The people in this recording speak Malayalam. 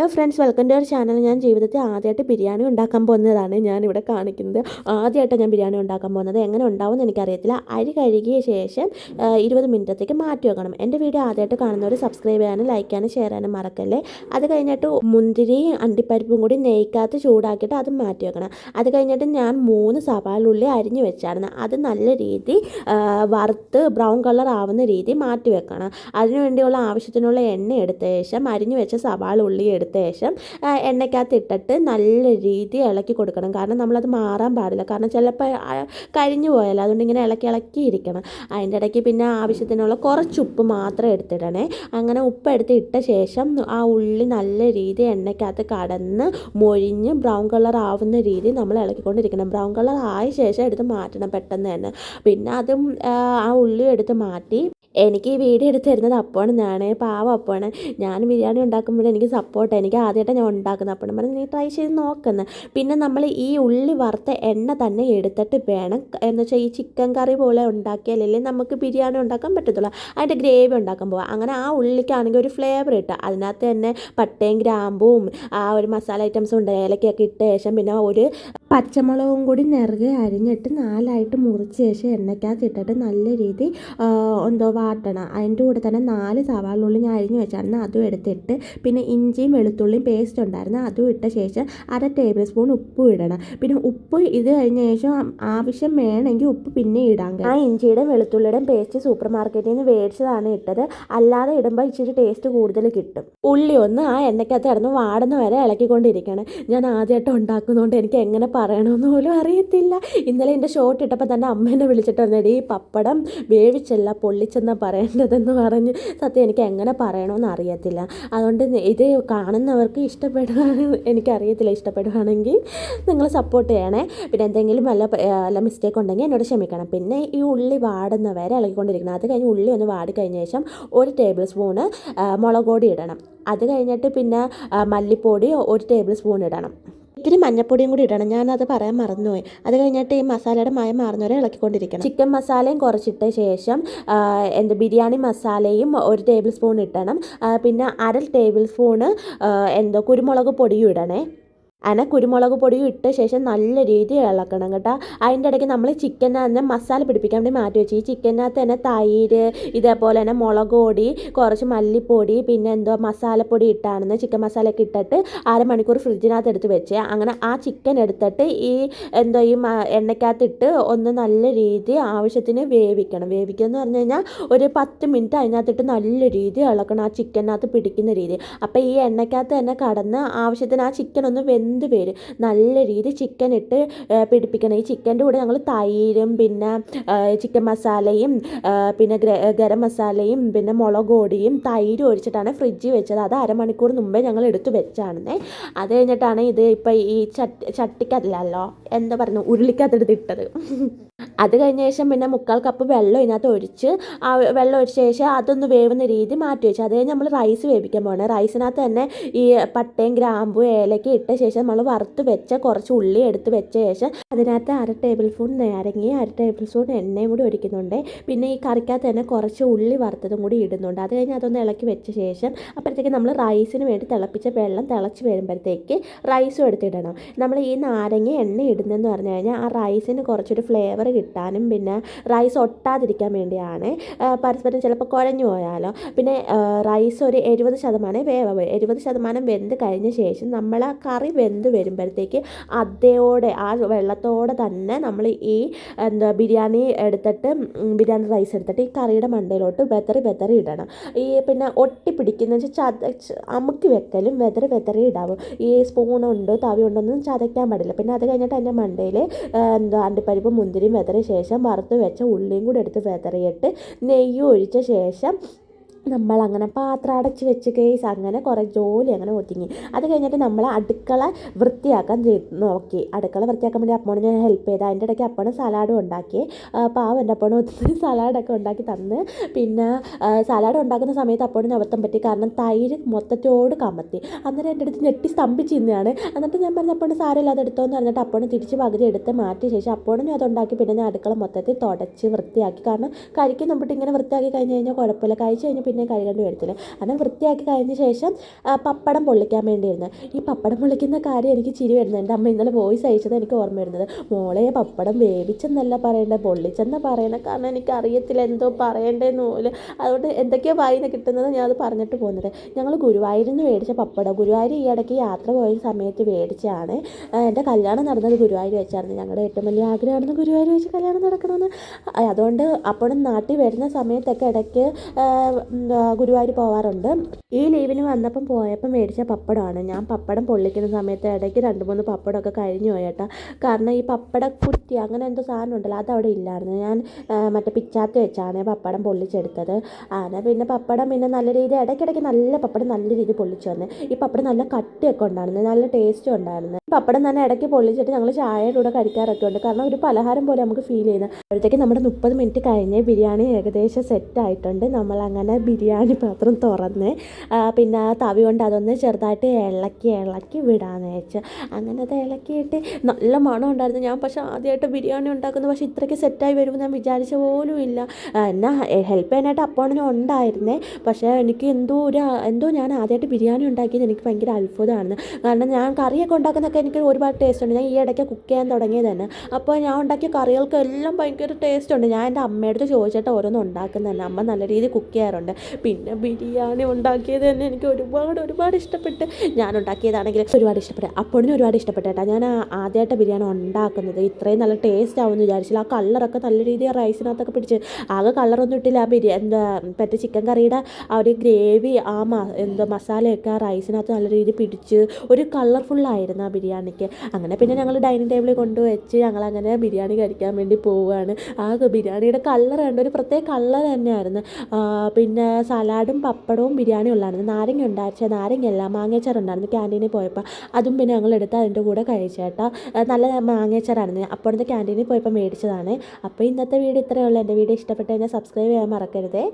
Hello friends welcome to our channel ഞാൻ ജീവിതത്തിൽ ആദ്യമായിട്ട് ബിരിയാണി ഉണ്ടാക്കാൻ പോകുന്നതാണ്. ഞാൻ ഇവിടെ കാണിക്കുന്നത് ആദ്യമായിട്ടാണ് ഞാൻ ബിരിയാണി ഉണ്ടാക്കാൻ പോകുന്നത്. എങ്ങനെ ഉണ്ടാവുമെന്ന് എനിക്കറിയത്തില്ല. അരി കഴുകിയ ശേഷം ഇരുപത് മിനിറ്റത്തേക്ക് മാറ്റി വെക്കണം. എന്റെ വീഡിയോ ആദ്യമായിട്ട് കാണുന്നവർ സബ്സ്ക്രൈബ് ചെയ്യാനും ലൈക്ക് ചെയ്യാനും ഷെയർ ചെയ്യാനും മറക്കല്ലേ? അത് കഴിഞ്ഞിട്ട് മുന്തിരിയും അണ്ടിപ്പരിപ്പും കൂടി നെയ്ക്കകത്ത് ചൂടാക്കിയിട്ട് അത് മാറ്റി വെക്കണം. അത് കഴിഞ്ഞിട്ട് ഞാൻ മൂന്ന് സവാളുള്ളി അരിഞ്ഞു വെച്ചായിരുന്നു. അത് നല്ല രീതി വറുത്ത് ബ്രൗൺ കളർ ആവുന്ന രീതി മാറ്റി വെക്കണം. അതിനുവേണ്ടിയുള്ള ആവശ്യത്തിനുള്ള എണ്ണ എടുത്ത ശേഷം അരിഞ്ഞു വെച്ച സവാള ഉള്ളി ശേഷം എണ്ണയ്ക്കകത്ത് ഇട്ടിട്ട് നല്ല രീതി ഇളക്കി കൊടുക്കണം. കാരണം നമ്മളത് മാറാൻ പാടില്ല. കാരണം ചിലപ്പോൾ കഴിഞ്ഞു പോയാലോ? അതുകൊണ്ട് ഇങ്ങനെ ഇളക്കി ഇളക്കി ഇരിക്കണം. അതിന്റെ ഇടയ്ക്ക് പിന്നെ ആവശ്യത്തിനുള്ള കുറച്ച് ഉപ്പ് മാത്രം എടുത്തിടണേ. അങ്ങനെ ഉപ്പ് എടുത്ത് ഇട്ട ശേഷം ആ ഉള്ളി നല്ല രീതി എണ്ണയ്ക്കകത്ത് കടന്ന് മൊഴിഞ്ഞ് ബ്രൗൺ കളർ ആവുന്ന രീതി നമ്മൾ ഇളക്കിക്കൊണ്ടിരിക്കണം. ബ്രൗൺ കളർ ആയ ശേഷം എടുത്ത് മാറ്റണം പെട്ടെന്ന് തന്നെ. പിന്നെ അതും ആ, ഉള്ളി എടുത്ത് മാറ്റി. എനിക്ക് ഈ വീഡിയോ എടുത്ത് തരുന്നത് അപ്പോണ് ഞാൻ പാവം അപ്പോണ് ഞാൻ ബിരിയാണി ഉണ്ടാക്കുമ്പോൾ എനിക്ക് സപ്പോർട്ട് എനിക്ക് ആദ്യമായിട്ട് ഞാൻ ഉണ്ടാക്കുന്നത്. അപ്പം പറഞ്ഞു നീ ട്രൈ ചെയ്ത് നോക്കുന്നത് പിന്നെ നമ്മൾ ഈ ഉള്ളി വറുത്ത എണ്ണ തന്നെ എടുത്തിട്ട് വേണം. എന്ന് വെച്ചാൽ ഈ ചിക്കൻ കറി പോലെ ഉണ്ടാക്കിയാലല്ലേ നമുക്ക് ബിരിയാണി ഉണ്ടാക്കാൻ പറ്റത്തുള്ളൂ. അതിന്റെ ഗ്രേവി ഉണ്ടാക്കാൻ പോവാം. അങ്ങനെ ആ ഉള്ളിക്കാണെങ്കിൽ ഒരു ഫ്ലേവർ കിട്ടുക അതിനകത്ത് തന്നെ പട്ടയും ഗ്രാമ്പും ആ ഒരു മസാല ഐറ്റംസും ഉണ്ട് ഏലക്കൊക്കെ ഇട്ട ശേഷം പിന്നെ ഒരു പച്ചമുളകും കൂടി നിറകെ അരിഞ്ഞിട്ട് നാലായിട്ട് മുറിച്ച ശേഷം എണ്ണയ്ക്കകത്ത് ഇട്ടിട്ട് നല്ല രീതി എന്തോ വാട്ടണം. അതിന്റെ കൂടെ തന്നെ നാല് സവാള ഉള്ളി ഞാൻ അരിഞ്ഞു വെച്ചാൽ അതും എടുത്തിട്ട് പിന്നെ ഇഞ്ചിയും വെളുത്തുള്ളിയും പേസ്റ്റ് ഉണ്ടായിരുന്നു. അതും ഇട്ട ശേഷം അര ടേബിൾ സ്പൂൺ ഉപ്പും ഇടണം. പിന്നെ ഉപ്പ് ഇത് കഴിഞ്ഞ ശേഷം ആവശ്യം വേണമെങ്കിൽ ഉപ്പ് പിന്നെ ഇടാൻ ആ ഇഞ്ചിയുടെയും വെളുത്തുള്ളിയുടെയും പേസ്റ്റ് സൂപ്പർ മാർക്കറ്റിൽ നിന്ന് മേടിച്ചതാണ് ഇട്ടത്. അല്ലാതെ ഇടുമ്പോൾ ഇച്ചിരി ടേസ്റ്റ് കൂടുതൽ കിട്ടും. ഉള്ളി ഒന്ന് ആ എണ്ണയ്ക്കകത്ത് കിടന്ന് വാടുന്ന വരെ ഇളക്കിക്കൊണ്ടിരിക്കണം. ഞാൻ ആദ്യമായിട്ട് ഉണ്ടാക്കുന്നതുകൊണ്ട് എനിക്ക് എങ്ങനെ പറയണമെന്ന് പോലും അറിയത്തില്ല. ഇന്നലെ എന്റെ ഷോട്ട് ഇട്ടപ്പോൾ തന്നെ അമ്മ എന്നെ വിളിച്ചിട്ട് പറഞ്ഞത് ഈ പപ്പടം വേവിച്ചല്ല പൊള്ളിച്ചെന്നാണ് പറയേണ്ടതെന്ന് പറഞ്ഞ്. സത്യം എനിക്ക് എങ്ങനെ പറയണമെന്ന് അറിയത്തില്ല. അതുകൊണ്ട് ഇത് കാണുന്നവർക്ക് ഇഷ്ടപ്പെടുകയാണ് എനിക്കറിയത്തില്ല ഇഷ്ടപ്പെടുകയാണെങ്കിൽ നിങ്ങൾ സപ്പോർട്ട് ചെയ്യണേ. പിന്നെ എന്തെങ്കിലും വല്ല വല്ല മിസ്റ്റേക്ക് ഉണ്ടെങ്കിൽ എന്നോട് ക്ഷമിക്കണം. പിന്നെ ഈ ഉള്ളി വാടുന്ന വരെ ഇളകിക്കൊണ്ടിരിക്കണം. അത് കഴിഞ്ഞ് ഉള്ളി ഒന്ന് വാടി കഴിഞ്ഞ ശേഷം ഒരു ടേബിൾ സ്പൂണ് മുളക് പൊടി ഇടണം. അത് കഴിഞ്ഞിട്ട് പിന്നെ മല്ലിപ്പൊടി ഒരു ടേബിൾ സ്പൂൺ ഇടണം. ഇത്തിരി മഞ്ഞപ്പൊടിയും കൂടി ഇടണം. ഞാനത് പറയാൻ മറന്നുപോയി. അത് കഴിഞ്ഞിട്ട് ഈ മസാലയുടെ മയം മാറുന്നവരെ ഇളക്കിക്കൊണ്ടിരിക്കണം. ചിക്കൻ മസാലയും കുറച്ചിട്ട ശേഷം എന്ത് ബിരിയാണി മസാലയും ഒരു ടേബിൾ സ്പൂൺ ഇട്ടണം പിന്നെ അര ടേബിൾ സ്പൂണ് എന്തോ കുരുമുളക് പൊടിയും ഇടണേ. അങ്ങനെ കുരുമുളക് പൊടിയും ഇട്ട ശേഷം നല്ല രീതിയിൽ ഇളക്കണം കേട്ടോ. അതിന്റെ ഇടയ്ക്ക് നമ്മൾ ചിക്കനകത്ത് തന്നെ മസാല പിടിപ്പിക്കാൻ വേണ്ടി മാറ്റി വെച്ചു. ഈ ചിക്കനകത്ത് തന്നെ തൈര് ഇതേപോലെ തന്നെ മുളക് പൊടി കുറച്ച് മല്ലിപ്പൊടി പിന്നെ എന്തോ മസാലപ്പൊടി ഇട്ടാണെന്ന് ചിക്കൻ മസാലയൊക്കെ ഇട്ടിട്ട് അരമണിക്കൂർ ഫ്രിഡ്ജിനകത്ത് എടുത്ത് വെച്ച്. അങ്ങനെ ആ ചിക്കൻ എടുത്തിട്ട് ഈ എന്തോ ഈ എണ്ണയ്ക്കകത്തിട്ട് ഒന്ന് നല്ല രീതി ആവശ്യത്തിന് വേവിക്കണം. വേവിക്കുക എന്ന് പറഞ്ഞു കഴിഞ്ഞാൽ ഒരു പത്ത് മിനിറ്റ് അതിനകത്തിട്ട് നല്ല രീതി ഇളക്കണം ആ ചിക്കനകത്ത് പിടിക്കുന്ന രീതി അപ്പോൾ ഈ എണ്ണയ്ക്കകത്ത് തന്നെ കടന്ന് ആവശ്യത്തിന് ആ ചിക്കൻ ഒന്ന് വെന്ത് വരും നല്ല രീതിയിൽ ചിക്കൻ ഇട്ട് പിടിപ്പിക്കണം. ഈ ചിക്കന്റെ കൂടെ ഞങ്ങൾ തൈരും പിന്നെ ചിക്കൻ മസാലയും പിന്നെ ഗരം മസാലയും പിന്നെ മുളക് പൊടിയും തൈരും ഒഴിച്ചിട്ടാണ് ഫ്രിഡ്ജിൽ വെച്ചത്. അത് അരമണിക്കൂർ മുമ്പേ ഞങ്ങൾ എടുത്തു വെച്ചാണെന്നേ. അത് കഴിഞ്ഞിട്ടാണ് ഇത് ഇപ്പം ഈ ചട്ടി ചട്ടിക്കല്ലല്ലോ എന്താ പറഞ്ഞു ഉരുളിക്കകത്തെടുത്ത് ഇട്ടത്. അത് കഴിഞ്ഞ ശേഷം പിന്നെ മുക്കാൽ കപ്പ് വെള്ളം ഇതിനകത്ത് ഒഴിച്ച് ആ വെള്ളം ഒഴിച്ച ശേഷം അതൊന്ന് വേവുന്ന രീതി മാറ്റി വെച്ചു. അത് കഴിഞ്ഞ് നമ്മൾ റൈസ് വേവിക്കാൻ പോകണം റൈസിനകത്ത് തന്നെ ഈ പട്ടയും ഗ്രാമ്പും ഏലയ്ക്ക് ഇട്ട ശേഷം നമ്മൾ വറുത്ത് വെച്ച കുറച്ച് ഉള്ളി എടുത്ത് വെച്ച ശേഷം അതിനകത്ത് അര ടേബിൾ സ്പൂൺ നാരങ്ങയും അര ടേബിൾ സ്പൂൺ എണ്ണയും കൂടി ഒഴിക്കുന്നുണ്ട്. പിന്നെ ഈ കറിക്കകത്ത് തന്നെ കുറച്ച് ഉള്ളി വറുത്തതും കൂടി ഇടുന്നുണ്ട്. അത് കഴിഞ്ഞ് അതൊന്ന് ഇളക്കി വെച്ച ശേഷം അപ്പോഴത്തേക്ക് നമ്മൾ റൈസിന് വേണ്ടി തിളപ്പിച്ച വെള്ളം തിളച്ച് വരുമ്പോഴത്തേക്ക് റൈസും എടുത്തിടണം. നമ്മൾ ഈ നാരങ്ങ എണ്ണ ഇടുന്നതെന്ന് പറഞ്ഞു കഴിഞ്ഞാൽ ആ റൈസിന് കുറച്ചൊരു ഫ്ലേവർ കിട്ടാനും പിന്നെ റൈസ് ഒട്ടാതിരിക്കാൻ വേണ്ടിയാണ്. പരസ്പരം ചിലപ്പോൾ കുഴഞ്ഞു പോയാലോ. പിന്നെ റൈസ് ഒരു എഴുപത് ശതമാനം വേവ് എഴുപത് ശതമാനം വെന്ത് കഴിഞ്ഞ ശേഷം നമ്മൾ ആ കറി വെന്ത് വരുമ്പോഴത്തേക്ക് അതയോടെ ആ വെള്ളത്തോടെ തന്നെ നമ്മൾ ഈ എന്താ ബിരിയാണി എടുത്തിട്ട് ബിരിയാണി റൈസ് എടുത്തിട്ട് ഈ കറിയുടെ മണ്ടയിലോട്ട് വെതറി വെതറി ഇടണം. ഈ പിന്നെ ഒട്ടി പിടിക്കുന്ന വെച്ചാൽ ചത അമുക്കി വെക്കലും വെതറി വെതറി ഇടാവും. ഈ സ്പൂണുണ്ട് തവി ഉണ്ടൊന്നും ചതയ്ക്കാൻ പാടില്ല. പിന്നെ അത് കഴിഞ്ഞിട്ട് അതിന്റെ മണ്ടയിൽ എന്താ അണ്ടിപ്പരിപ്പ് മുന്തിരിയും വെതറിയ ശേഷം വറുത്ത് വെച്ച ഉള്ളിയും കൂടി എടുത്ത് വെതറിയിട്ട് നെയ്യ് ഒഴിച്ച ശേഷം നമ്മളങ്ങനെ പാത്രം അടച്ച് വെച്ച് കേസ് അങ്ങനെ കുറേ ജോലി അങ്ങനെ ഒതുങ്ങി. അത് കഴിഞ്ഞിട്ട് നമ്മൾ അടുക്കള വൃത്തിയാക്കാൻ നോക്കി. അടുക്കള വൃത്തിയാക്കാൻ വേണ്ടി അപ്പോണ് ഞാൻ ഹെൽപ്പ് ചെയ്ത്. അതിന്റെ ഇടയ്ക്ക് അപ്പോണ് സലാഡും ഉണ്ടാക്കി. പാവം എന്റെ അപ്പോണ് ഒത്തിരി സലാഡൊക്കെ ഉണ്ടാക്കി തന്ന്. പിന്നെ സലാഡ് ഉണ്ടാക്കുന്ന സമയത്ത് അപ്പോണിന് അബദ്ധം പറ്റി. കാരണം തൈര് മൊത്തത്തോട് കമത്തി. അന്നേരം എന്റെ അടുത്ത് ഞെട്ടി സ്തംഭിച്ചിരുന്നതാണ് എന്നിട്ട് ഞാൻ പറഞ്ഞ അപ്പോണ് സാരമില്ല എടുത്തോന്ന് പറഞ്ഞിട്ട് അപ്പോണ് തിരിച്ച് പകുതി എടുത്ത് മാറ്റിയ ശേഷം അപ്പോഴും ഞാൻ അതുണ്ടാക്കി. പിന്നെ ഞാൻ അടുക്കള മൊത്തത്തിൽ തുടച്ച് വൃത്തിയാക്കി. കാരണം കഴിക്ക് ഇങ്ങനെ വൃത്തിയാക്കി കഴിഞ്ഞ് കഴിഞ്ഞാൽ കുഴപ്പമില്ല. കഴിച്ച് കഴിഞ്ഞ് പിന്നെ കഴുകേണ്ടി വരത്തില്ല അങ്ങനെ വൃത്തിയാക്കി കഴിഞ്ഞ ശേഷം പപ്പടം പൊള്ളിക്കാൻ വേണ്ടിയിരുന്നു. ഈ പപ്പടം പൊള്ളിക്കുന്ന കാര്യം എനിക്ക് ചിരി വരുന്നത് എന്റെ അമ്മ ഇന്നലെ വോയിസ് അയച്ചത് എനിക്ക് ഓർമ്മ വരുന്നത്. മോളെ പപ്പടം വേവിച്ചെന്നല്ല പറയേണ്ടത് പൊള്ളിച്ചെന്ന പറയണത് കാരണം എനിക്ക് അറിയത്തില്ല എന്തോ പറയേണ്ടതെന്ന് നൂൽ അതുകൊണ്ട് എന്തൊക്കെയോ വായിന്ന് കിട്ടുന്നത് ഞാൻ അത് പറഞ്ഞിട്ട് പോകുന്നത്. ഞങ്ങൾ ഗുരുവായൂരിൽ നിന്ന് മേടിച്ച പപ്പടം. ഗുരുവായൂർ ഈ ഇടയ്ക്ക് യാത്ര പോയ സമയത്ത് മേടിച്ചാണ്. എന്റെ കല്യാണം നടന്നത് ഗുരുവായൂർ വെച്ചായിരുന്നു. ഞങ്ങളുടെ ഏറ്റവും വലിയ ആഗ്രഹമായിരുന്നു ഗുരുവായൂർ വെച്ച് കല്യാണം നടക്കണമെന്ന്. അതുകൊണ്ട് അപ്പോഴും നാട്ടിൽ വരുന്ന സമയത്തൊക്കെ ഇടയ്ക്ക് ഗുരുവായൂർ പോവാറുണ്ട്. ഈ ലീവിന് വന്നപ്പം പോയപ്പം മേടിച്ച പപ്പടമാണ്. ഞാൻ പപ്പടം പൊള്ളിക്കുന്ന സമയത്ത് ഇടയ്ക്ക് രണ്ട് മൂന്ന് പപ്പടമൊക്കെ കഴിഞ്ഞു പോയേട്ടാ കാരണം ഈ പപ്പട കുറ്റി അങ്ങനെ എന്തോ സാധനം ഉണ്ടല്ലോ അതവിടെ ഇല്ലായിരുന്നു. ഞാൻ മറ്റേ പിച്ചാത്തി വെച്ചാണ് പപ്പടം പൊള്ളിച്ചെടുത്തത്. അങ്ങനെ പിന്നെ പപ്പടം പിന്നെ നല്ല രീതിയിൽ ഇടയ്ക്കിടയ്ക്ക് നല്ല പപ്പടം നല്ല രീതിയിൽ പൊള്ളിച്ചു വന്നു ഈ പപ്പടം നല്ല കട്ടിയൊക്കെ ഉണ്ടായിരുന്നു. നല്ല ടേസ്റ്റും ഉണ്ടായിരുന്നു. പപ്പടം തന്നെ ഇടയ്ക്ക് പൊള്ളിച്ചിട്ട് ഞങ്ങൾ ചായയുടെ കൂടെ കഴിക്കാറൊക്കെ ഉണ്ട് കാരണം ഒരു പലഹാരം പോലെ നമുക്ക് ഫീൽ ചെയ്യുന്നത് അപ്പോഴത്തേക്ക് നമ്മുടെ മുപ്പത് മിനിറ്റ് കഴിഞ്ഞ് ബിരിയാണി ഏകദേശം സെറ്റ് ആയിട്ടുണ്ട്. നമ്മൾ അങ്ങനെ ബിരിയാണി പാത്രം തുറന്ന് പിന്നെ തവി കൊണ്ട് അതൊന്ന് ചെറുതായിട്ട് ഇളക്കി ഇളക്കി വിടാന്ന് വെച്ച്. അങ്ങനെ അത് ഇളക്കിയിട്ട് നല്ല മണം ഉണ്ടായിരുന്നു. ഞാൻ പക്ഷേ ആദ്യമായിട്ട് ബിരിയാണി ഉണ്ടാക്കുന്നത് പക്ഷേ ഇത്രയ്ക്ക് സെറ്റായി വരുമെന്ന് ഞാൻ വിചാരിച്ച പോലും ഇല്ല. എന്നാ ഹെൽപ്പ് ചെയ്യാനായിട്ട് അപ്പോണിനും ഉണ്ടായിരുന്നേ. പക്ഷേ എനിക്ക് എന്തോ ഒരു എന്തോ ഞാൻ ആദ്യമായിട്ട് ബിരിയാണി ഉണ്ടാക്കിയത് എനിക്ക് ഭയങ്കര അത്ഭുതമാണ് കാരണം ഞാൻ കറിയൊക്കെ ഉണ്ടാക്കുന്നതൊക്കെ എനിക്ക് ഒരുപാട് ടേസ്റ്റ് ഉണ്ട്. ഞാൻ ഈ ഇടയ്ക്ക് കുക്ക് ചെയ്യാൻ തുടങ്ങിയത് തന്നെ. അപ്പോൾ ഞാൻ ഉണ്ടാക്കിയ കറികൾക്ക് എല്ലാം ഭയങ്കര ടേസ്റ്റ് ഉണ്ട്. ഞാൻ എന്റെ അമ്മയുടെ അടുത്ത് ചോദിച്ചിട്ട് ഓരോന്ന് ഉണ്ടാക്കുന്നത് തന്നെ. അമ്മ നല്ല രീതിയിൽ കുക്ക് ചെയ്യാറുണ്ട്. പിന്നെ ബിരിയാണി ഉണ്ടാക്കിയത് തന്നെ എനിക്ക് ഒരുപാട് ഒരുപാട് ഇഷ്ടപ്പെട്ട് ഞാൻ ഉണ്ടാക്കിയതാണെങ്കിൽ ഒരുപാട് ഇഷ്ടപ്പെട്ടു. അപ്പോഴും ഒരുപാട് ഇഷ്ടപ്പെട്ടു കേട്ടോ. ഞാൻ ആദ്യമായിട്ട് ബിരിയാണി ഉണ്ടാക്കുന്നത് ഇത്രയും നല്ല ടേസ്റ്റ് ആവുമെന്ന് വിചാരിച്ചില്ല. ആ കളറൊക്കെ നല്ല രീതിയിൽ റൈസിനകത്തൊക്കെ പിടിച്ച് ആകെ കളറൊന്നും ഇട്ടില്ല. ആ ബിരിയാണി എന്താ മറ്റേ ചിക്കൻ കറിയുടെ ആ ഒരു ഗ്രേവി ആ എന്താ മസാലയൊക്കെ ആ റൈസിനകത്ത് നല്ല രീതിയിൽ പിടിച്ച് ഒരു കളർഫുള്ളായിരുന്നു ആ ബിരിയാണിക്ക്. അങ്ങനെ പിന്നെ ഞങ്ങൾ ഡൈനിങ് ടേബിളിൽ കൊണ്ടുവച്ച് ഞങ്ങളങ്ങനെ ബിരിയാണി കഴിക്കാൻ വേണ്ടി പോവുകയാണ്. ആ ബിരിയാണിയുടെ കളർ കണ്ട്? ഒരു പ്രത്യേക കളർ തന്നെയായിരുന്നു. പിന്നെ സലാഡും പപ്പടവും ബിരിയാണിയും ഉള്ളായിരുന്നു. നാരങ്ങ ഉണ്ടാച്ച നാരങ്ങയല്ല മാങ്ങേച്ചാർ ഉണ്ടായിരുന്നു ക്യാന്റീനിൽ പോയപ്പോൾ അതും പിന്നെ ഞങ്ങൾ എടുത്ത് അതിന്റെ കൂടെ കഴിച്ചേട്ടാ നല്ല മാങ്ങേച്ചാറായിരുന്നു. അപ്പോഴത്തെ ക്യാന്റീനിൽ പോയപ്പോൾ മേടിച്ചതാണ്. അപ്പോൾ ഇന്നത്തെ വീഡിയോ ഇത്രയേ ഉള്ളൂ. എന്റെ വീഡിയോ ഇഷ്ടപ്പെട്ട് കഴിഞ്ഞാൽ സബ്സ്ക്രൈബ് ചെയ്യാൻ മറക്കരുതേ.